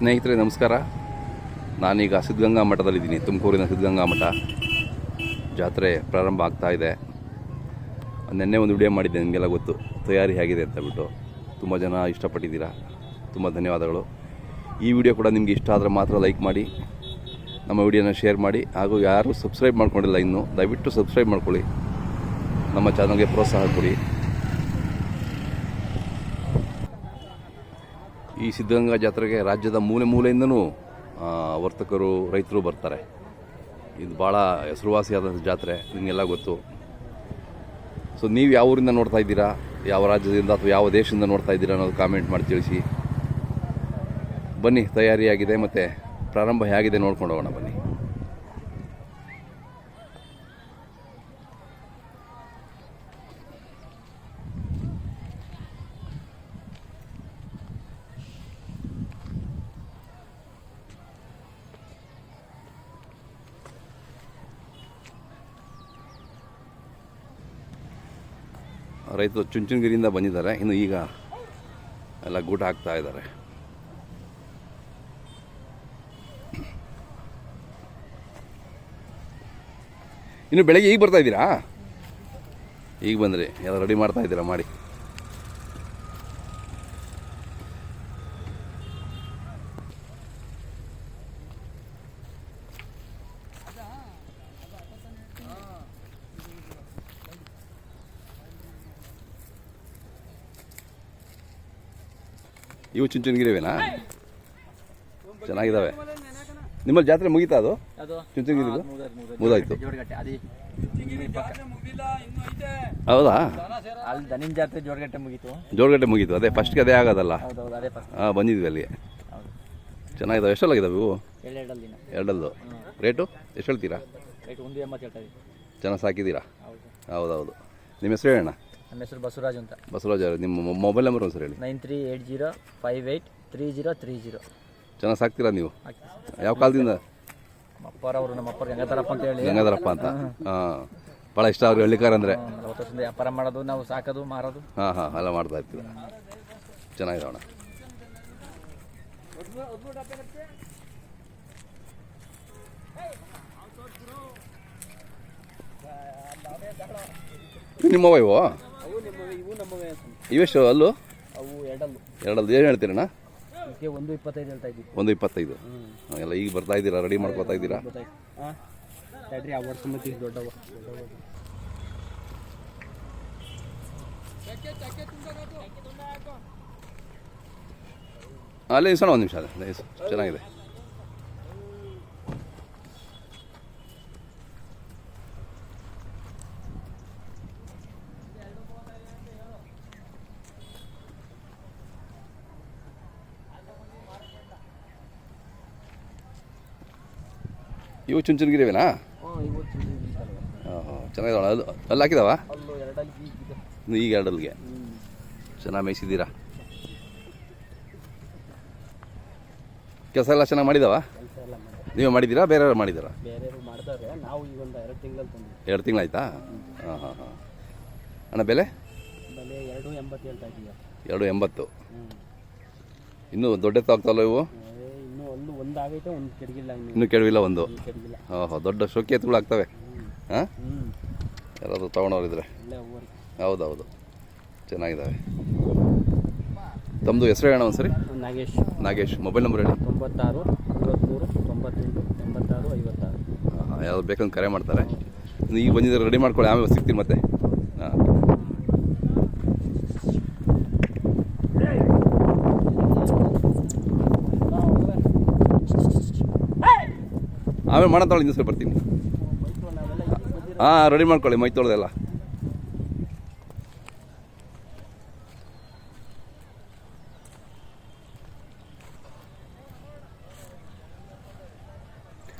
ಸ್ನೇಹಿತರೆ, ನಮಸ್ಕಾರ. ನಾನೀಗ ಸಿದ್ಧಗಂಗಾ ಮಠದಲ್ಲಿದ್ದೀನಿ. ತುಮಕೂರಿನ ಸಿದ್ಧಗಂಗಾ ಮಠ ಜಾತ್ರೆ ಪ್ರಾರಂಭ ಆಗ್ತಾ ಇದೆ. ನಿನ್ನೆ ಒಂದು ವಿಡಿಯೋ ಮಾಡಿದ್ದೆ, ನಿಮಗೆಲ್ಲ ಗೊತ್ತು. ತಯಾರಿ ಹೇಗಿದೆ ಅಂತ ಬಿಟ್ಟು. ತುಂಬ ಜನ ಇಷ್ಟಪಟ್ಟಿದ್ದೀರಾ? ತುಂಬ ಧನ್ಯವಾದಗಳು. ಈ ವಿಡಿಯೋ ಕೂಡ ನಿಮಗೆ ಇಷ್ಟ ಆದರೆ ಮಾತ್ರ ಲೈಕ್ ಮಾಡಿ, ನಮ್ಮ ವಿಡಿಯೋನ ಶೇರ್ ಮಾಡಿ. ಹಾಗೂ ಯಾರು ಸಬ್ಸ್ಕ್ರೈಬ್ ಮಾಡ್ಕೊಂಡಿಲ್ಲ ಇನ್ನೂ, ದಯವಿಟ್ಟು ಸಬ್ಸ್ಕ್ರೈಬ್ ಮಾಡ್ಕೊಳ್ಳಿ. ನಮ್ಮ ಚಾನಲ್ಗೆ ಪ್ರೋತ್ಸಾಹ ಕೊಡಿ. ಈ ಸಿದ್ಧಗಂಗಾ ಜಾತ್ರೆಗೆ ರಾಜ್ಯದ ಮೂಲೆ ಮೂಲೆಯಿಂದನೂ ವರ್ತಕರು, ರೈತರು ಬರ್ತಾರೆ. ಇದು ಭಾಳ ಹೆಸರುವಾಸಿಯಾದಂಥ ಜಾತ್ರೆ, ನಿಮಗೆಲ್ಲ ಗೊತ್ತು. ಸೊ ನೀವು ಯಾವ ಊರಿಂದ ನೋಡ್ತಾ ಇದ್ದೀರಾ? ಯಾವ ರಾಜ್ಯದಿಂದ ಅಥವಾ ಯಾವ ದೇಶದಿಂದ ನೋಡ್ತಾ ಇದ್ದೀರಾ ಅನ್ನೋದು ಕಾಮೆಂಟ್ ಮಾಡಿ ತಿಳಿಸಿ. ಬನ್ನಿ, ತಯಾರಿಯಾಗಿದೆ ಮತ್ತು ಪ್ರಾರಂಭ ಹೇಗಿದೆ ನೋಡ್ಕೊಂಡು ಹೋಗೋಣ ಬನ್ನಿ. ರೈತರು ಚುಂಚುನಗಿರಿಯಿಂದ ಬಂದಿದ್ದಾರೆ. ಇನ್ನು ಈಗ ಎಲ್ಲ ಗೂಟ ಹಾಕ್ತಾ ಇದ್ದಾರೆ. ಇನ್ನು ಬೆಳಗ್ಗೆ ಈಗ ಬರ್ತಾ ಇದ್ದೀರಾ? ಈಗ ಬಂದ್ರಿ. ಎಲ್ಲ ರೆಡಿ ಮಾಡ್ತಾ ಇದ್ದೀರಾ? ಮಾಡಿ. ಇವು ಚುಂಚನಗಿರಿವೇನಾ ಚೆನ್ನಾಗಿದ್ದಾವೆ ನಿಮ್ಮಲ್ಲಿ ಜಾತ್ರೆ ಮುಗೀತಾ ಅದು? ಅದು. ಮುಗಿದಾಯ್ತು. ಜೋಡಗಟ್ಟೆ ಹೌದಾ? ಅಲ್ಲಿ ದನಿನ್ ಜಾತ್ರೆ ಜೋಡಗಟ್ಟೆ ಮುಗೀತು. ಜೋಡಗಟ್ಟೆ ಮುಗೀತು. ಅದೇ ಫಸ್ಟ್ಗೆ ಅದೇ ಆಗೋದಲ್ಲ ಹಾಂ ಬಂದಿದ್ವಿ ಅಲ್ಲಿ. ಚೆನ್ನಾಗಿದಾವೆ. ಚೆನ್ನಾಗಿದ್ದಾವೆ ಎಷ್ಟಲ್ಲಾಗಿದ್ದಾವೆ ಇವು? ಎರಡಲ್ಲು. ರೇಟು? ಎಷ್ಟು ಹೇಳ್ತೀರಾ? ಚೆನ್ನಾಗಿ ಸಾಕಿದ್ದೀರಾ? ಹೌದು. ಹೌದೌದು. ನಿಮ್ಮ ಹೆಸರು ಹೇಳೋಣ ನಮ್ಮ ಹೆಸರು ಬಸವರಾಜ್ ಅಂತ. ಬಸವರಾಜ್ ಅವರು ನಿಮ್ಮ ಮೊಬೈಲ್ ನಂಬರ್ ಒಂದು ಸರಿ ಹೇಳಿ. Nine three eight zero five eight three zero three zero. ಚೆನ್ನಾಗಿ ಸಾಕ್ತೀರಾ ನೀವು? ಯಾವ ಕಾಲದಿಂದ? ನಮ್ಮ ಅಪ್ಪರವರು ನಮ್ಮ ಅಪ್ಪರು ಗಂಗಾಧರಪ್ಪ ಅಂತ ಹೇಳಿ. ಗಂಗಾಧರಪ್ಪ ಅಂತ. ಹಾಂ. ಭಾಳ ಇಷ್ಟ ಅವ್ರಿಗೆ ಹಳ್ಳಿಕಾರ ಅಂದರೆ. ನಲವತ್ತು ವರ್ಷದಿಂದ ವ್ಯಾಪಾರ ಮಾಡೋದು ನಾವು ಸಾಕೋದು ಮಾರೋದು. ಹಾಂ ಹಾಂ ಎಲ್ಲ ಮಾಡ್ತಾ ಇರ್ತೀರ? ಚೆನ್ನಾಗಿರೋಣ ನಿಮ್ಮ ವೈವೋ ಇವೆಷ್ಟು ಅಲ್ಲು? ಅವು ಎರಡಲ್ಲು. ಏನು ಹೇಳ್ತೀರಣ್ಣ? ಇದಕ್ಕೆ ಒಂದು ಇಪ್ಪತ್ತೈದು ಹೇಳ್ತಾ ಇದ್ದೀವಿ. ಒಂದು ಇಪ್ಪತ್ತೈದು. ಎಲ್ಲ ಈಗ ಬರ್ತಾ ಇದ್ದೀರಾ? ರೆಡಿ ಮಾಡ್ಕೊತಾ ಇದ್ದೀರಾ? ಸಣ್ಣ ತಡ್ರಿ ಆ ವರ್ಷ ಮತ್ತೆ ದೊಡ್ಡವ. ದೊಡ್ಡವ ಅಲ್ಲೇ ಇಸೋಣ ಒಂದು ನಿಮಿಷ ಅದೇ ಚೆನ್ನಾಗಿದೆ. ಇವು ಚುಂಚುನ್ ಗಿರಿವೇನಾ ಇವತ್ತು ಅದು ಅಲ್ಲಿ ಹಾಕಿದಾವ? ಈಗ ಎರಡಲ್ಲಿಗೆ. ಚೆನ್ನಾಗಿ ಮೇಯಿಸಿದ್ದೀರಾ? ಕೆಲಸ ಎಲ್ಲ ಚೆನ್ನಾಗಿ ಮಾಡಿದಾವ? ನೀವು ಮಾಡಿದ್ದೀರಾ? ಬೇರೆಯವ್ರು ಮಾಡಿದ್ದೀರಾ ಎರಡು ತಿಂಗಳಾಯ್ತಾ ಹಾಂ ಹಾಂ ಹಾಂ. ಅಣ್ಣ ಬೆಲೆ? ಎರಡು ಎಂಬತ್ತು ಇನ್ನೂ ದೊಡ್ಡ ತಾಗ್ತಲ್ಲ ಇವು? ಒಂದು ಒಂದು ಆಗೈತೆ ಒಂದು ಕೆಡಗಿಲ್ಲ ಇನ್ನು. ಇನ್ನೂ ಕೆಡವಿಲ್ಲ ಒಂದು? ಓಹೋ ಕೆಡಗಿಲ್ಲ. ಹಾಂ ಹಾಂ ದೊಡ್ಡ ಶೋಕಿ ಎತ್ತುಗಳು ಆಗ್ತವೆ. ಹಾಂ? ಹ್ಞೂ ಯಾರಾದರೂ ತೊಗೊಂಡವ್ರಿದ್ರೆ? ಒಳ್ಳೆ ಹೌದೌದು. ಚೆನ್ನಾಗಿದ್ದಾವೆ ತಮ್ಮದು ಹೆಸರು ಹೇಳೋಣ ಒಂದ್ಸರಿ? ನಾಗೇಶ್. ನಾಗೇಶ್. ಮೊಬೈಲ್ ನಂಬರ್ ಹೇಳಿ. ತೊಂಬತ್ತಾರು ಐವತ್ತ್ಮೂರು ತೊಂಬತ್ತೆಂಟು ಎಂಬತ್ತಾರು ಐವತ್ತಾರು. ಹಾಂ ಬೇಕಂದ್ರೆ ಕರೆ ಮಾಡ್ತಾರೆ. ನೀವು ಈಗ ಬಂದಿದ್ರೆ ರೆಡಿ ಮಾಡ್ಕೊಳ್ಳಿ ಆಮೇಲೆ ಸಿಗ್ತೀನಿ ಮತ್ತೆ ಹಾಂ ಆಮೇಲೆ ಮಣ ಇನ್ನೊಂದು ಸರ್ ಬರ್ತೀನಿ. ಹಾಂ ರೆಡಿ ಮಾಡ್ಕೊಳ್ಳಿ ಮೈ ತೊಳೆದೆಲ್ಲ.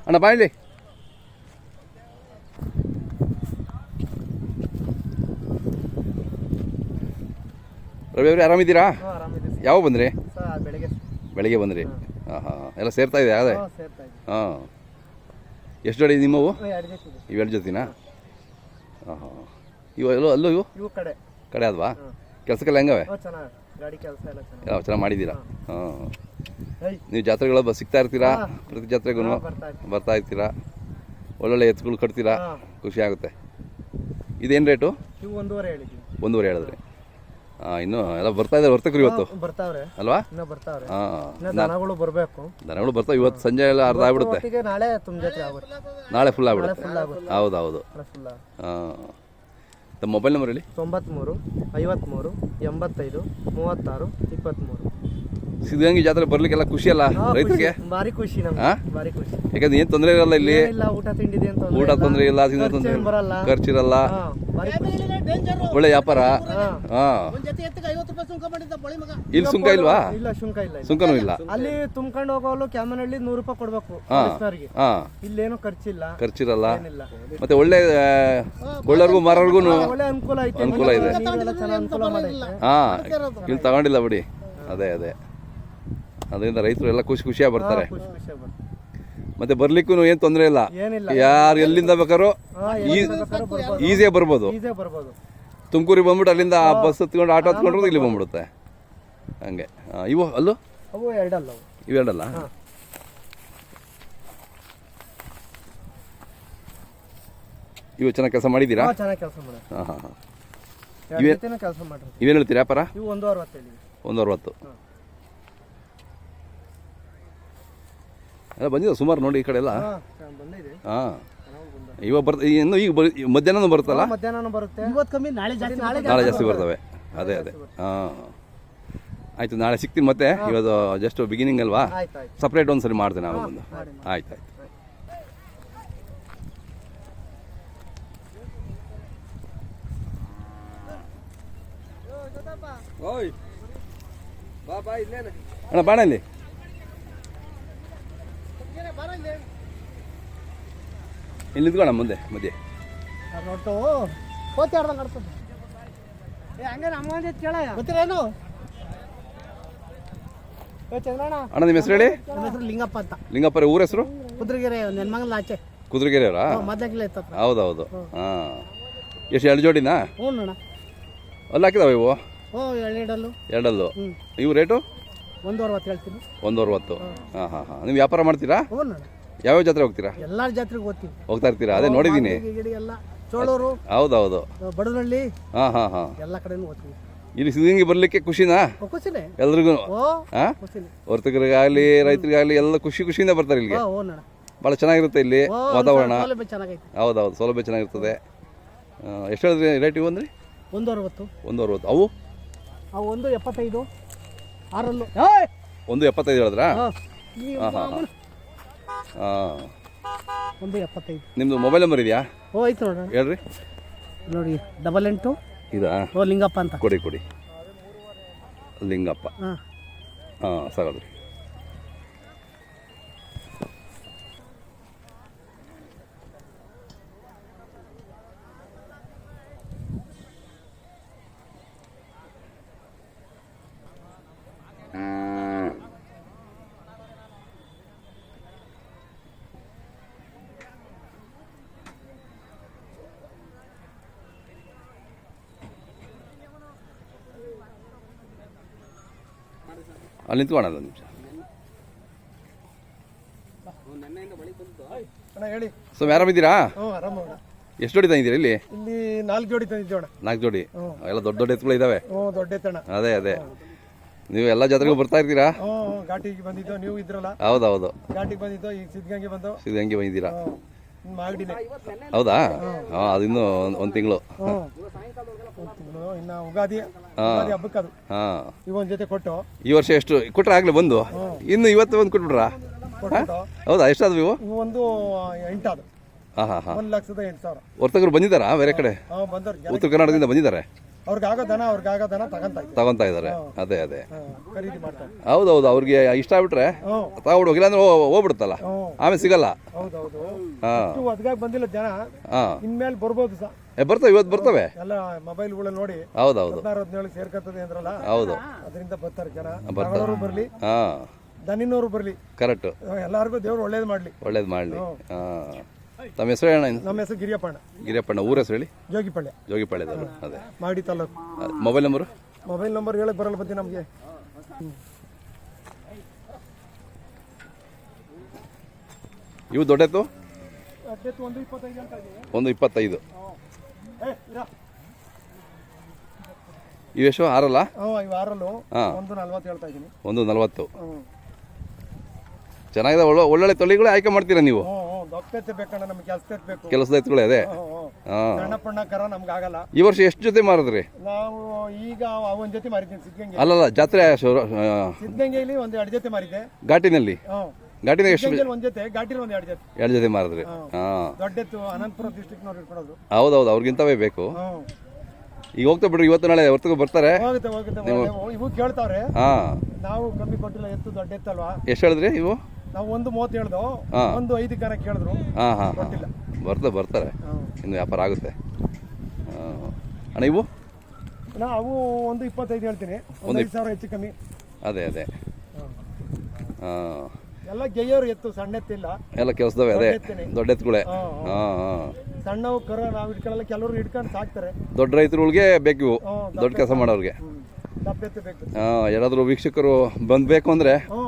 ಅಣ್ಣ ಬಾಯಿಲಿ ರವಿ ಅವ್ರೆ ಆರಾಮಿದ್ದೀರಾ? ಆರಾಮಿದೆ ಯಾವಾಗ ಬಂದ್ರಿ? ಬೆಳಗ್ಗೆ. ಬಂದ್ರಿ? ಹಾಂ. ಹಾಂ ಎಲ್ಲ ಸೇರ್ತಾ ಇದೆ ಅದೇ? ಹಾಂ. ಎಷ್ಟು ಜೊತೆ ನಿಮ್ಮವು ಇವೆರಡು ಜೊತೆನಾ? ಹಾಂ ಹಾಂ ಇವು ಎಲ್ಲೋ ಅಲ್ಲೋ ಇವು? ಇವು ಕಡೆ. ಕಡೆ ಅಲ್ವಾ? ಕೆಲಸಕ್ಕೆಲ್ಲ ಹೆಂಗವೆ? ಎಲ್ಲ ಚೆನ್ನಾಗಿ ಮಾಡಿದ್ದೀರಾ? ಹಾಂ. ನೀವು ಜಾತ್ರೆಗಳ ಬ- ಸಿಗ್ತಾ ಇರ್ತೀರಾ? ಪ್ರತಿ ಜಾತ್ರೆಗೂ ಬರ್ತಾ ಇರ್ತೀರಾ? ಒಳ್ಳೊಳ್ಳೆ ಎತ್ತುಗಳು ಕಟ್ತೀರಾ? ಖುಷಿ ಆಗುತ್ತೆ. ಇದೇನು ರೇಟು? ಒಂದೂವರೆ ಹೇಳಿದ್ರಿ. ಇನ್ನೂ ಎಲ್ಲ ಬರ್ತಾ ಇದ್ದಾರೆ ವರ್ತಕರು ಇವತ್ತು. ಬರ್ತಾವ್ರೆ. ಅಲ್ವಾ? ಇನ್ನ ಬರ್ತಾವ್ರೆ. ಹಾಂ ಇನ್ನ ದನಗಳು ಬರಬೇಕು. ದನಗಳು ಬರ್ತಾವೆ. ಇವತ್ತು ಸಂಜೆ ಎಲ್ಲ ಅರ್ಧ ಆಗ್ಬಿಡುತ್ತೆ. ಒಟ್ಟಿಗೆ ನಾಳೆ ತುಂಬ ಆಗುತ್ತೆ ನಾಳೆ ಫುಲ್ ಆಗ್ಬಿಡುತ್ತೆ. ಆಗುತ್ತೆ ಹೌದು ಹೌದು ನಾಳೆ ಫುಲ್ ಹಾಂ. ತಮ್ಮ ಮೊಬೈಲ್ ನಂಬರ್ ಹೇಳಿ. ತೊಂಬತ್ಮೂರು ಐವತ್ಮೂರು ಎಂಬತ್ತೈದು ಮೂವತ್ತಾರು ಇಪ್ಪತ್ತ್ಮೂರು ಸಿದ್ಧಗಂಗೆ ಜಾತ್ರೆ ಬರ್ಲಿಕ್ಕೆಲ್ಲ ಖುಷಿ ಅಲ್ಲ ರೈತರಿಗೆ? ಖುಷಿ. ಭಾರಿ ಖುಷಿ ನಮ್ಗೆ ಭಾರಿ ಖುಷಿ. ಯಾಕಂದ್ರೆ ಏನು ತೊಂದರೆ ಇರಲ್ಲ ಇಲ್ಲಿ? ಇಲ್ಲ ಊಟ ತಿಂಡಿದೆ ಅಂತ ಊಟ ತೊಂದರೆ ಇಲ್ಲ ತೊಂದರೆ ಬರಲ್ಲ. ಖರ್ಚಿರಲ್ಲ. ಒಳ್ಳೆ ವ್ಯಾಪಾರ. ಹಾ. ಹಾಂ. ಇಲ್ಲಿ ಸುಂಕ ಇಲ್ವಾ? ಇಲ್ಲ ಸುಂಕ ಇಲ್ಲ ಇಲ್ಲಿ. ಸುಂಕನೂ ಇಲ್ಲ. ಅಲ್ಲಿ ತುಂಬ್ಕೊಂಡು ಹೋಗೋಲು ಕ್ಯಾಮನಹಳ್ಳಿ ನೂರು ರೂಪಾಯಿ ಕೊಡ್ಬೇಕು ಹಾ. ಪೊಲೀಸ್ನವ್ರಿಗೆ. ಹಾಂ. ಇಲ್ಲೇನು ಖರ್ಚಿಲ್ಲ. ಖರ್ಚಿರಲ್ಲ. ಏನಿಲ್ಲ. ಮತ್ತೆ ಒಳ್ಳೆ ಒಳ್ಳೆಯವ್ರಿಗೂ ಮಾರೋರ್ಗು ಒಳ್ಳೆ ಅನುಕೂಲ ಐತೆ. ಅನುಕೂಲ ಇದೆ. ಹಾಂ ಇಲ್ಲಿ ತಗೊಂಡಿಲ್ಲ ಬಿಡಿ. ಅದೇ ಅದೇ. ಅದರಿಂದ ರೈತರು ಎಲ್ಲ ಖುಷಿ ಖುಷಿಯಾಗಿ ಬರ್ತಾರೆ. ಖುಷಿ ಖುಷಿ ಬರುತ್ತೆ. ಮತ್ತೆ ಬರ್ಲಿಕ್ಕೂ ಏನು ತೊಂದರೆ ಇಲ್ಲ. ಏನಿಲ್ಲ. ಯಾರು ಎಲ್ಲಿಂದ ಬೇಕಾದ್ರೂ ಬರ್ಬೋದು. ಈಸಿಯಾಗಿ ಬರ್ಬೋದು. ಈಸೇ ಬರ್ಬೋದು. ತುಮಕೂರಿಗೆ ಬಂದ್ಬಿಟ್ಟು ಅಲ್ಲಿಂದ ಬಸ್ ಹತ್ಕೊಂಡು ಆಟೋ ಹತ್ಕೊಂಡ್ರೆ ಇಲ್ಲಿ ಬಂದ್ಬಿಡುತ್ತೆ. ಹಂಗೆ. ಆ, ಇವು ಅಲ್ಲೂ? ಅವು ಎರಡಲ್ಲ ಅವು. ಇವೆರಡಲ್ಲ ಇವು ಚೆನ್ನಾಗಿ ಕೆಲಸ ಮಾಡಿದ್ದೀರಾ? ಹಾ, ಚೆನ್ನಾಗಿ ಕೆಲಸ ಮಾಡೋದು. ಹಾಂ ಹಾಂ ಹಾಂ. ಎರಡು ಜೊತೆನೂ ಕೆಲಸ ಮಾಡ್ರಿ ಇವೇನು ಹೇಳ್ತೀರಾ ವ್ಯಾಪಾರ? ಇವು ಒಂದು ಅರವತ್ತು ಹೇಳಿ ಒಂದು ಅರವತ್ತು. ಎಲ್ಲ ಬಂದಿದೆ ಸುಮಾರು ನೋಡಿ ಈ ಕಡೆ ಎಲ್ಲ. ಬಂದಿದೆ. ಹಾಂ. ಇವಾಗ ಬರ್ತ ಇನ್ನು ಈಗ ಬರ್ ಮಧ್ಯಾಹ್ನ ಬರುತ್ತಲ್ಲ? ಮಧ್ಯಾಹ್ನ ಬರುತ್ತೆ. ಇವತ್ತು ಕಮ್ಮಿ ನಾಳೆ ಜಾಸ್ತಿ ನಾಳೆ ನಾಳೆ ಜಾಸ್ತಿ ಬರ್ತವೆ. ಅದೇ ಅದೇ. ಹಾಂ. ಆಯಿತು ನಾಳೆ ಸಿಗ್ತೀನಿ ಮತ್ತೆ. ಇವತ್ತು ಜಸ್ಟ್ ಬಿಗಿನಿಂಗ್ ಅಲ್ವಾ? ಆಯ್ತು ಆಯ್ತು. ಸಪ್ರೇಟ್ ಒಂದು ಸರಿ ಮಾಡ್ತೇನೆ ನಾವು ಒಂದು. ಆಯ್ತು ಆಯ್ತು. ಅಣ್ಣ ಬಾಣ ಇಲ್ಲಿ ಇಲ್ಲಿ ನಿಂತ್ಕೋಣ ಮುಂದೆ ಮಧ್ಯೆ ನೋಡ್ತು ಕೋತಿ ಆಡ್ದಂಗೆ ಆಡ್ತದೆ ಏ ಹಂಗೆ ನಮ್ಮ ಮಂದಿ ಕೇಳ ಗೊತ್ತಿರೇನು ಏ ಚಂದ್ರಣ್ಣ. ಅಣ್ಣ ನಿಮ್ಮ ಹೆಸರು ಹೇಳಿ? ಲಿಂಗಪ್ಪ ಅಂತ. ಲಿಂಗಪ್ಪರ ಊರ ಹೆಸರು? ಕುದ್ರಗೆರೆ ನೆನ್ಮಂಗಲ ಆಚೆ. ಕುದುರೆಗೆರೆಯವರಾ? ಮದ್ಲಗಿಲ್ಲ ಹೌದು ಹೌದು ಹಾಂ. ಎಷ್ಟು ಎರಡು ಜೋಡಿನಾ? ಅಲ್ಲಿ ಹಾಕಿದಾವ ಇವು? ಎರಡಲ್ಲು. ಇವು ರೇಟು? ಒಂದು ಅರವತ್ತು ಹೇಳ್ತೀನಿ. ಒಂದು ಅರವತ್ತು. ಹಾಂ. ಹಾಂ ಹಾಂ ನೀವು ವ್ಯಾಪಾರ ಮಾಡ್ತೀರಾ? ಹ್ಞೂ ಯಾವ್ಯಾವ ಜಾತ್ರೆ ಹೋಗ್ತೀರಾ? ಎಲ್ಲ ಜಾತ್ರೆಗೆ ಹೋಗ್ತೀವಿ ಹೋಗ್ತಾ ಇರ್ತೀರಾ? ಅದೇ ನೋಡಿದ್ದೀನಿ ಎಲ್ಲ ಚೋಳೂರು ಹೌದೌದು. ಬಡದಳ್ಳಿ ಹಾಂ ಹಾಂ ಹಾಂ. ಎಲ್ಲ ಕಡೆನೂ ಹೋಗ್ತೀವಿ ಇಲ್ಲಿ ಸಿದ್ಧಗಂಗೆ ಬರಲಿಕ್ಕೆ ಖುಷಿನಾ? ಖುಷಿನೇ. ಎಲ್ರಿಗೂ? ಓ ಹಾಂ? ಖುಷಿನೇ. ವರ್ತಕರಿಗಾಗಲಿ ರೈತರಿಗಾಗಲಿ ಎಲ್ಲ ಖುಷಿ ಖುಷಿಯಿಂದ ಬರ್ತಾರೆ ಇಲ್ಲಿಗೆ. ಓ ಭಾಳ ಚೆನ್ನಾಗಿರುತ್ತೆ ಇಲ್ಲಿ ಓ ವಾತಾವರಣ. ಸೌಲಭ್ಯ ಚೆನ್ನಾಗೈತೆ. ಹೌದೌದು ಸೌಲಭ್ಯ ಚೆನ್ನಾಗಿರ್ತದೆ. ಆ, ಎಷ್ಟು ಹೇಳಿದ್ರಿ ರೇಟ್ ಇವು ಅಂದ್ರಿ? ಒಂದು ಅರವತ್ತು ಒಂದು ಅರವತ್ತು ಅವು ಆ ಒಂದು ಎಪ್ಪತ್ತೈದು ಆರಲ್ಲು. ಒಂದು ಎಪ್ಪತ್ತೈದು ಹೇಳಿದ್ರಾ? ಹಾಂ. ನೀವು ಹಾಂ. ಒಂದು ಎಪ್ಪತ್ತೈದು. ನಿಮ್ಮದು ಮೊಬೈಲ್ ನಂಬರ್ ಇದೆಯಾ? ಓ ಆಯ್ತು ನೋಡೋಣ ಹೇಳ್ರಿ. ನೋಡಿ ಡಬಲ್ ಎಂಟು. ಇದಾ? ಓ ಲಿಂಗಪ್ಪ ಅಂತ. ಕೊಡಿ ಕೊಡಿ. ಲಿಂಗಪ್ಪ. ಹಾಂ. ಹಾಂ ಸಾಕಾದ್ರಿ ಅಲ್ಲಿ ನಿಂತ್ಕೋಣ ಒಂದು ನಿಮಿಷ. ಅಣ್ಣ ಹೇಳಿ. ಸೊ ಆರಾಮಿದ್ದೀರಾ ಹ್ಞೂ ಆರಾಮ ಎಷ್ಟು ಜೋಡಿ ತಂದಿದ್ದೀರಾ ಇಲ್ಲಿ? ಇಲ್ಲಿ ನಾಲ್ಕು ಜೋಡಿ ತಂದಿದ್ದೀವಿ ಅಣ್ಣ. ನಾಲ್ಕು ಜೋಡಿ? ಎಲ್ಲ ದೊಡ್ಡ ದೊಡ್ಡ ಎತ್ತುಗಳು ಇದಾವೆ? ಹ್ಞೂ ದೊಡ್ಡ ಎತ್ತಣ್ಣ ಅದೇ ಅದೇ. ನೀವು ಎಲ್ಲ ಜಾತ್ರೆಗೂ ಬರ್ತಾ ಇರ್ತೀರಾ? ಹ್ಞೂ ಘಾಟಿಗೆ ಬಂದಿದ್ದು ನೀವು ಇದ್ರಲ್ಲ? ಹೌದೌದು. ಘಾಟಿಗೆ ಬಂದಿದ್ದು ಈಗ ಸಿದ್ಧಗಂಗೆ ಬಂದು? ಸಿದ್ಧಗಂಗೆ ಬಂದಿದ್ದೀರಾ? ಮಾಗಡಿನೇ ಹೌದಾ? ಹಾಂ ಅದು ಇನ್ನೂ ಒಂದು ತಿಂಗಳು. ಒಂದ್ ತಿಂಗ್ಳು, ಇನ್ನ ಉಗಾದಿ ಉಗಾದಿ ಹಬ್ಬಕ್ಕೆ ಅದು. ಹಾಂ. ಜೊತೆ ಕೊಟ್ಟು. ಈ ವರ್ಷ ಎಷ್ಟು? ಕೊಟ್ರೆ ಆಗ್ಲೇ ಬಂದು? ಇನ್ನು ಇವತ್ತು ಒಂದು ಕೊಟ್ಬಿಟ್ರಾ? ಕೊಟ್ಬಿಟ್ಟು. ಹೌದಾ ಎಷ್ಟಾದ್ವು ಇವು ಇವು ಒಂದು ಎಂಟಾದು. ಹಾಂ ಹಾಂ ಹಾಂ. ಒಂದು ಲಕ್ಷದ ಎಂಟು ಸಾವಿರ. ವರ್ತಕರು ಬಂದಿದ್ದಾರಾ ಬೇರೆ ಕಡೆ? ಹಾಂ ಬಂದವ್ರು. ಜನ ಉತ್ತರ ಕರ್ನಾಟಕದಿಂದ ಬಂದಿದ್ದಾರೆ? ಅವ್ರಿಗಾಗೋ ದನ ಅವ್ರಿಗಾಗೋ ದನ ತಗೊಂತ ತಗೊಂತಾ ಇದ್ದಾರೆ. ಅದೇ ಅದೇ. ಖರೀದಿ ಮಾಡ್ತಾರೆ ಹೌದೌದು ಅವ್ರಿಗೆ ಇಷ್ಟ ಆಗ್ಬಿಟ್ರೆ ತಗೊಂಡು ಹೋಗಿಲ್ಲ ಅಂದ್ರೆ ಹೋ- ಹೋಗ್ಬಿಡುತ್ತಲ್ಲ? ಆಮೇಲೆ ಸಿಗಲ್ಲ? ಹೌದೌದು. ಹಾಂ. ಇಷ್ಟು ಒದ್ಗಾಗ ಬಂದಿಲ್ಲ ಜನ. ಹಾಂ. ಇನ್ಮೇಲೆ ಬರ್ಬೋದು ಸಹ ಬರ್ತವೆ ಇವತ್ತು ಬರ್ತವೆ. ಎಲ್ಲ ಮೊಬೈಲ್ಗಳಲ್ಲಿ ನೋಡಿ ಹೌದೌದು. ಹದಿನಾರು ಹದಿನೇಳು ಸೇರ್ಕತ್ತದೆ ಅಂದ್ರಲ್ಲ? ಹೌದು. ಅದರಿಂದ ಬರ್ತಾರೆ ಜನ. ಬರ್ತಾರೆ. ತಗೊಳ್ಳೋರು ಬರ್ಲಿ. ಹಾಂ. ದನಿನವರು ಬರ್ಲಿ. ಕರೆಕ್ಟು. ಎಲ್ಲಾರ್ಗು ದೇವ್ರು ಒಳ್ಳೇದು ಮಾಡ್ಲಿ. ಒಳ್ಳೇದು ಮಾಡಲಿ. ಹಾಂ. ತಮ್ಮ ಹೆಸರು ಹೇಳ ನಮ್ಮ ಹೆಸರು ಗಿರಿಯಪ್ಪಣ್ಣ. ಗಿರಿಯಪ್ಪಣ್ಣ ಊರ ಹೆಸರು ಹೇಳಿ? ಜೋಗಿಪಾಳ್ಯ ಜೋಗಿಪಾಳ್ಯದ ಅದೇ ಮಾಡಿ taluk. Mobile number mobile number ಹೇಳಕ್ ಬರಲ್ಲ ಬಂದಿ ನಮಗೆ. ಇವು ದೊಡ್ಡದು ಒಂದು ಇಪ್ಪತ್ತೈದು ಅಂತ ಇವೆಷ್ಟು ಆರಲ್ಲ? ಒಂದು ನಲ್ವತ್ತು ಹೇಳ್ತಾ ಇದ್ದೀನಿ. ಒಂದು ನಲವತ್ತು. ಚೆನ್ನಾಗಿದೆ. ಒಳ್ಳೆ ಒಳ್ಳೊಳ್ಳೆ ತೊಳಿಗಳು ಆಯ್ಕೆ ಮಾಡ್ತೀರಾ ನೀವು? ಬೇಕಣ್ಣ ನಮ್ಗೆ ಕೆಲಸ ಬೇಕು. ಕೆಲಸದ ಎತ್ತುಗಳೇ ಅದೇ? ಸಣ್ಣ ಪಣ್ಣ ಕರ ನಮ್ಗೆ ಆಗಲ್ಲ ಈ ವರ್ಷ ಎಷ್ಟು ಜೊತೆ ಮಾರಿದ್ರಿ? ನಾವು ಈಗ ಒಂದ್ ಜೊತೆ ಮಾರಿದ್ದೀನಿ ಸಿದ್ಧಗಂಗೆ. ಅಲ್ಲಲ್ಲ ಜಾತ್ರೆ ಶುರು- ಆ, ಸಿದ್ಧಗಂಗೆಯಲ್ಲಿ ಒಂದು ಎರಡು ಜೊತೆ ಮಾರಿದ್ದೆ. ಘಾಟಿನಲ್ಲಿ? ಘಾಟಿನ ಘಾಟಿನಾಗ ಎಷ್ಟು ಸಿದ್ಧಗಂಗೆಯಲ್ಲಿ ಒಂದು ಜೊತೆ ಘಾಟಿಲಿ ಒಂದು ಎರಡು ಜೊತೆ. ಎರಡು ಜೊತೆ ಮಾರಿದ್ರಿ? ಹಾ. ದೊಡ್ಡೆತ್ತು ಅನಂತಪುರ ಡಿಸ್ಟ್ರಿಕ್ಟ್ನವ್ರು ಇಟ್ಕೊಳೋದು. ಹೌದೌದು ಅವ್ರಿಗಿಂತವೇ ಬೇಕು. ಹ್ಞೂ ಈಗ ಹೋಗ್ತಾ ಬಿಡ್ರಿ ಇವತ್ತು ನಾಳೆ ಹೊರತು ಬರ್ತಾರೆ. ಹೋಗುತ್ತೆ ಹೋಗುತ್ತೆ ಒಳ್ಳೆ- ಇವು ಕೇಳ್ತಾವ್ರೆ. ಹಾಂ. ನಾವು ಕಮ್ಮಿ ಕೊಟ್ಟಿಲ್ಲ ಎತ್ತು ದೊಡ್ಡ ಎತ್ತಲ್ವಾ? ಎಷ್ಟು ಹೇಳಿದ್ರಿ ಇವು? ನಾವು ಒಂದು ಮೂವತ್ತು ಹೇಳ್ದು ಹಾ. ಒಂದು ಐದು ಕರ ಕೇಳಿದ್ರು ಹಾಂ ಹಾಂ ಹಾಂ. ಬರ್ತಾ ಬರ್ತಾರೆ ಇನ್ನು ವ್ಯಾಪಾರ ಆಗುತ್ತೆ. ಆ, ಅಣ್ಣ ಇವು? ನಾವು ಒಂದು ಇಪ್ಪತ್ತೈದು ಹೇಳ್ತೀನಿ. ಒಂದು ಐದು ಸಾವಿರ ಹೆಚ್ಚು ಕಮ್ಮಿ. ಅದೇ ಅದೇ. ಹಾಂ. ಎಲ್ಲ ಗೆಯ್ಯೋರು ಎತ್ತು ಸಣ್ಣ ಎತ್ತಿಲ್ಲ ಎಲ್ಲ ಕೆಲಸದವೇ ಅದೇ. ದೊಡ್ಡ. ಎತ್ತುಗಳೇ. ಹಾ, ಹಾಂ. ಹಾಂ ಸಣ್ಣವು ಕರ ನಾವು ಇಟ್ಕೊಳ್ಳಲ್ಲ ಕೆಲವರು ಇಟ್ಕೊಂಡು ಸಾಕ್ತಾರೆ. ದೊಡ್ಡ ರೈತರುಗಳಿಗೆ ಬೇಕು ಇವು. ದೊಡ್ಡ ಕೆಲಸ ಮಾಡೋರಿಗೆ. ದಪ್ಪ ಎತ್ತು ಬೇಕು. ಹಾಂ ಯಾರಾದರೂ ವೀಕ್ಷಕರು ಬಂದಬೇಕು ಅಂದರೆ ಹ್ಞೂ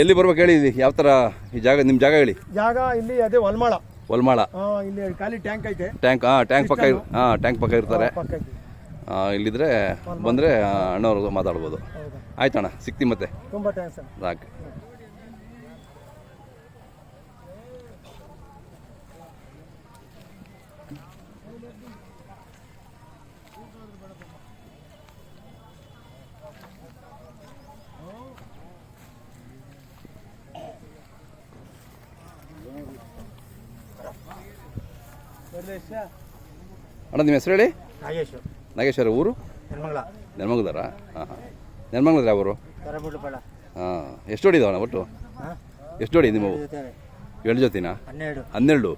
ಎಲ್ಲಿ ಬರ್ಬೇಕು ಹೇಳಿ ಇಲ್ಲಿ? ಯಾವ ಥರ ಈ ಜಾಗ ನಿಮ್ಮ ಜಾಗ ಹೇಳಿ. ಜಾಗ ಇಲ್ಲಿ ಅದೇ ಹೊಲ್ಮಾಳ. ಹೊಲ್ಮಾಳ. ಇಲ್ಲಿ ಖಾಲಿ ಟ್ಯಾಂಕ್ ಐತೆ. ಟ್ಯಾಂಕ್ ಹಾಂ ಟ್ಯಾಂಕ್ ಪಕ್ಕ ಇರ್ ಹಾಂ ಟ್ಯಾಂಕ್ ಪಕ್ಕ ಇರ್ತಾರೆ. ಪಕ್ಕ ಐತೆ. ಆ, ಇಲ್ಲಿದ್ರೆ ಬಂದರೆ ಅಣ್ಣವ್ರಿಗೂ ಮಾತಾಡ್ಬೋದು. ಹೌದಾ? ಆಯ್ತಣ್ಣ ಸಿಕ್ತಿ ಮತ್ತೆ. ತುಂಬ ಟ್ಯಾಂಕ್ಸ್ ಸಾಕು ಅಣ್ಣ ನಿಮ್ಮ ಹೆಸರು ಹೇಳಿ? ನಾಗೇಶ್. ನಾಗೇಶ್ವರ ಊರು? ನೆಲಮಂಗಲದಾರ ಹಾಂ ಹಾಂ. ನೆಲಮಂಗಲದ ಅವರು ಹಾಂ. ಎಷ್ಟು ಹೊಡಿದವ ಇದಾವಣ್ಣ ಒಟ್ಟು? ಎಷ್ಟು ಹೊಡಿ ನಿಮ್ಮವು ಎರಡು ಜೊತಿನಾ? ಹನ್ನೆರಡು. ಹನ್ನೆರಡು?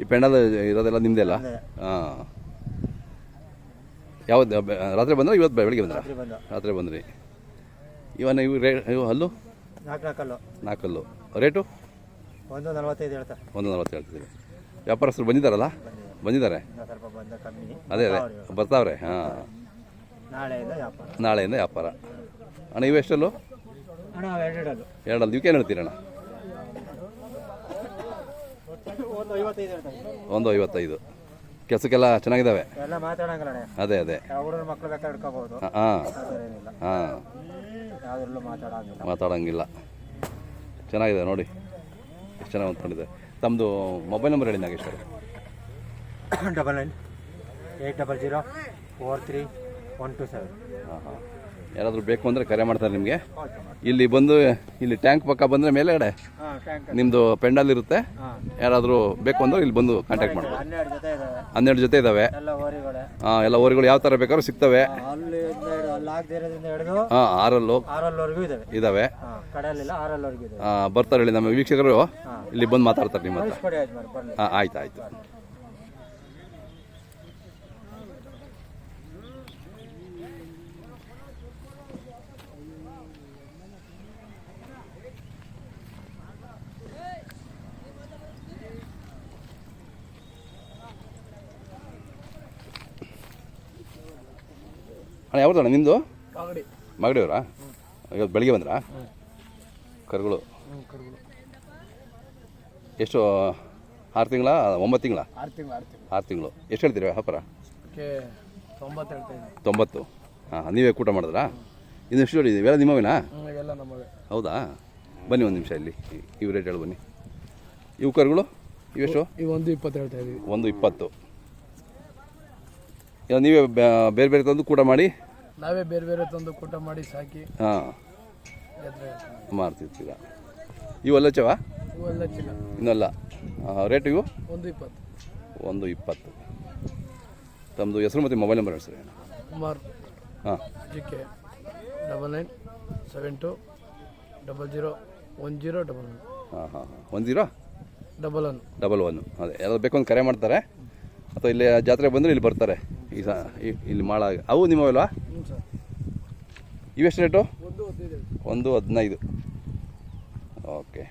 ಈ ಪೆಂಡಲ್ ಇರೋದೆಲ್ಲ ನಿಮ್ದೆಲ್ಲ ಹಾಂ. ಯಾವ್ದು ಬೆ- ರಾತ್ರಿ ಬಂದ್ರೆ ಇವತ್ತು ಬೆಳಗ್ಗೆ ಬಂದ್ರ? ರಾತ್ರಿ ಬಂದ್ರಿ. ಇವನ್ನ ಇವು ರೇ ಇವು ಹಲ್ಲು? ನಾಲ್ಕು ನಾಲ್ಕಲ್ಲು. ನಾಲ್ಕಲ್ಲು. ರೇಟು? ಒಂದು ನಲ್ವತ್ತೈದು ಹೇಳ್ತಾರೆ. ಒಂದು ನಲ್ವತ್ತು ಹೇಳ್ತಿದ್ದೀವಿ ವ್ಯಾಪಾರಸ್ಥರು ಬಂದಿದ್ದಾರಲ್ಲ? ಬಂದಿದ್ದಾರೆ. ಅದೇ ಅದೇ. ಬರ್ತಾವ್ರೆ ಹಾಂ. ನಾಳೆಯಿಂದ ವ್ಯಾಪಾರ. ಅಣ್ಣ ಇವು ಎಷ್ಟಲ್ಲು? ಅಣ್ಣ ಎರಡೆರಡಲ್ಲು. ಎರಡಲ್ಲಿ. ಇವಕ್ಕೆ ಏನು ಹೇಳ್ತೀರಣ್ಣ? ಒಂದು ಐವತ್ತೈದು ಹೇಳ್ತಾರೆ ಒಂದು ಐವತ್ತೈದು. ಕೆಲಸಕ್ಕೆಲ್ಲ ಚೆನ್ನಾಗಿದ್ದಾವೆ? ಅದೇ ಅದೇ. ಹಾಂ ಹಾಂ. ಮಾತಾಡೋಂಗಿಲ್ಲ. ಚೆನ್ನಾಗಿದೆ ನೋಡಿ. ಎಷ್ಟು ಚೆನ್ನಾಗಿ ಹೊಂದ್ಕೊಂಡಿದೆ ತಮ್ಮದು ಮೊಬೈಲ್ ನಂಬರ್ ಹೇಳಿ Nageshwara double nine eight double zero four three one two seven. ಹಾಂ ಹಾಂ. ಯಾರಾದರೂ ಬೇಕು ಅಂದರೆ ಕರೆ ಮಾಡ್ತಾರೆ ನಿಮಗೆ. ಇಲ್ಲಿ ಬಂದು ಇಲ್ಲಿ ಟ್ಯಾಂಕ್ ಪಕ್ಕ ಬಂದರೆ ಮೇಲೆಗಡೆ ನಿಮ್ಮದು ಪೆಂಡಲ್ ಇರುತ್ತೆ. ಯಾರಾದರೂ ಬೇಕು ಅಂದರೆ ಇಲ್ಲಿ ಬಂದು ಕಾಂಟ್ಯಾಕ್ಟ್ ಮಾಡ್ಬೋದು. ಹನ್ನೆರಡು ಜೊತೆ ಇದ್ದಾವೆ ಹಾಂ ಎಲ್ಲ ಓರಿಗಳು ಯಾವ ಥರ ಬೇಕಾದ್ರೂ ಸಿಗ್ತವೆ. ಹಾಂ ಆರಲ್ಲು ಇದ್ದಾವೆ ಬರ್ತಾರೆ ಹೇಳಿ ನಮ್ಮ ವೀಕ್ಷಕರು. ಇಲ್ಲಿ ಬಂದು ಮಾತಾಡ್ತಾರೆ ನಿಮ್ಮ ಹತ್ರ. ಹಾಂ ಆಯ್ತು ಆಯಿತು. ಅಣ್ಣ ಯಾವ್ದು ಅಣ್ಣ ನಿಮ್ಮದು ಮಾಗಡಿಯವರಾ? ಇವತ್ತು ಬೆಳಿಗ್ಗೆ ಬಂದ್ರಾ? ಕರುಗಳು. ಎಷ್ಟು ಆರು ತಿಂಗಳ ಒಂಬತ್ತು ತಿಂಗಳ? ಆರು ತಿಂಗಳು ಆರು ತಿಂಗಳು. ಆರು ತಿಂಗಳು. ಎಷ್ಟು ಹೇಳ್ತೀರಿ ವ್ಯಾಪಾರ? ತೊಂಬತ್ತು ಹೇಳ್ತಾ ಇದ್ದೀನಿ. ತೊಂಬತ್ತು. ಹಾಂ ನೀವೇ ಕೂಟ ಮಾಡಿದ್ರಾ? ಇನ್ನು ಎಷ್ಟು ಜೋಡಿ ಇವೆಲ್ಲ ನಿಮ್ಮವೇನಾ? ಎಲ್ಲ ನಮಗೆ ಹೌದಾ? ಬನ್ನಿ ಒಂದು ನಿಮಿಷ ಇಲ್ಲಿ. ಇವ್ರು ಇವು ರೇಟ್ ಹೇಳಿ ಬನ್ನಿ. ಇವು ಕರುಗಳು ಇವೆಷ್ಟು ಒಂದು ಇಪ್ಪತ್ತು ಹೇಳ್ತಾ ಇದ್ದೀವಿ. ಒಂದು ಇಪ್ಪತ್ತು. ಇಲ್ಲ ನೀವೇ ಬೇರೆ ಬೇರೆ ತಂದು ಕೂಟ ಮಾಡಿ? ನಾವೇ ಬೇರೆ ಬೇರೆ ತಂದು ಕೂಟ ಮಾಡಿ ಸಾಕಿ ಹಾಂ. ಮಾಡ್ತಿರ್ತೀರ? ಇವೆಲ್ಲ ಚವ ಇನ್ನಲ್ಲ. ರೇಟ್ ಇವು? ಒಂದು ಇಪ್ಪತ್ತು. ಒಂದು ಇಪ್ಪತ್ತು. ತಮ್ಮದು ಹೆಸರು ಮತ್ತು ಮೊಬೈಲ್ ನಂಬರ್ ಹೇಳಿ ಸರ್. ಕುಮಾರ್. ಹಾಂ. G K double nine seven two double zero one zero double one ಹಾಂ ಹಾಂ ಹಾಂ. ಒಂದು zero double one double one ಅದೇ ಯಾರು ಬೇಕು ಅಂತ ಕರೆ ಮಾಡ್ತಾರೆ. ಅಥವಾ ಇಲ್ಲಿ ಜಾತ್ರೆ ಬಂದರೆ ಇಲ್ಲಿ ಬರ್ತಾರೆ. ಈ ಸ ಇಲ್ಲಿ ಮಾಳ ಅವು ನಿಮ್ಮವಲ್ವಾ ಹ್ಞೂ ಸರ್. ಇವೆಷ್ಟು ರೇಟು ಒಂದು ಹದಿನೈದು. ಓಕೆ